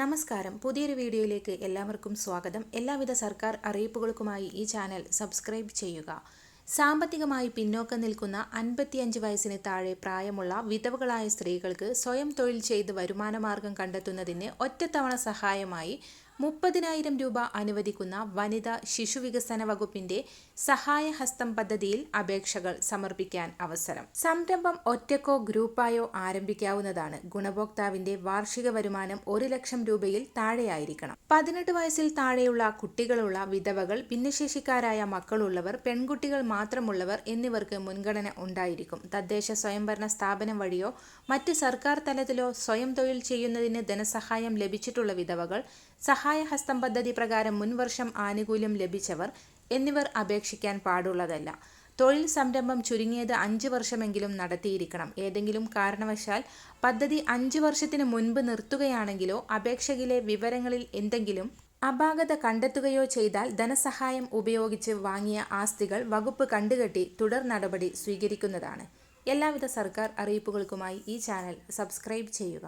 നമസ്കാരം. പുതിയൊരു വീഡിയോയിലേക്ക് എല്ലാവർക്കും സ്വാഗതം. എല്ലാവിധ സർക്കാർ അറിയിപ്പുകൾക്കുമായി ഈ ചാനൽ സബ്സ്ക്രൈബ് ചെയ്യുക. സാമ്പത്തികമായി പിന്നോക്കം നിൽക്കുന്ന അൻപത്തിയഞ്ച് വയസ്സിന് താഴെ പ്രായമുള്ള വിധവകളായ സ്ത്രീകൾക്ക് സ്വയം തൊഴിൽ ചെയ്ത് വരുമാനമാർഗം കണ്ടെത്തുന്നതിന് ഒറ്റത്തവണ സഹായമായി മുപ്പതിനായിരം രൂപ അനുവദിക്കുന്ന വനിതാ ശിശുവികസന വകുപ്പിന്റെ സഹായഹസ്തം പദ്ധതിയിൽ അപേക്ഷകൾ സമർപ്പിക്കാൻ അവസരം. സംരംഭം ഒറ്റക്കോ ഗ്രൂപ്പായോ ആരംഭിക്കാവുന്നതാണ്. ഗുണഭോക്താവിന്റെ വാർഷിക വരുമാനം ഒരു ലക്ഷം രൂപയിൽ താഴെയായിരിക്കണം. പതിനെട്ട് വയസ്സിൽ താഴെയുള്ള കുട്ടികളുള്ള വിധവകൾ ഭിന്നശേഷിക്കാരായ മക്കളുള്ളവർ പെൺകുട്ടികൾ മാത്രമുള്ളവർ എന്നിവർക്ക് മുൻഗണന ഉണ്ടായിരിക്കും. തദ്ദേശ സ്വയംഭരണ സ്ഥാപനം വഴിയോ മറ്റ് സർക്കാർ തലത്തിലോ സ്വയം തൊഴിൽ ചെയ്യുന്നതിന് ധനസഹായം ലഭിച്ചിട്ടുള്ള വിധവകൾ സഹായഹസ്തം പദ്ധതി പ്രകാരം മുൻവർഷം ആനുകൂല്യം ലഭിച്ചവർ എന്നിവർ അപേക്ഷിക്കാൻ പാടുള്ളതല്ല. തൊഴിൽ സംരംഭം ചുരുങ്ങിയത് അഞ്ച് വർഷമെങ്കിലും നടത്തിയിരിക്കണം. ഏതെങ്കിലും കാരണവശാൽ പദ്ധതി അഞ്ച് വർഷത്തിന് മുൻപ് നിർത്തുകയാണെങ്കിലോ അപേക്ഷയിലെ വിവരങ്ങളിൽ എന്തെങ്കിലും അപാകത കണ്ടെത്തുകയോ ചെയ്താൽ ധനസഹായം ഉപയോഗിച്ച് വാങ്ങിയ ആസ്തികൾ വകുപ്പ് കണ്ടുകെട്ടി തുടർ നടപടി സ്വീകരിക്കുന്നതാണ്. എല്ലാവിധ സർക്കാർ അറിയിപ്പുകൾക്കുമായി ഈ ചാനൽ സബ്സ്ക്രൈബ് ചെയ്യുക.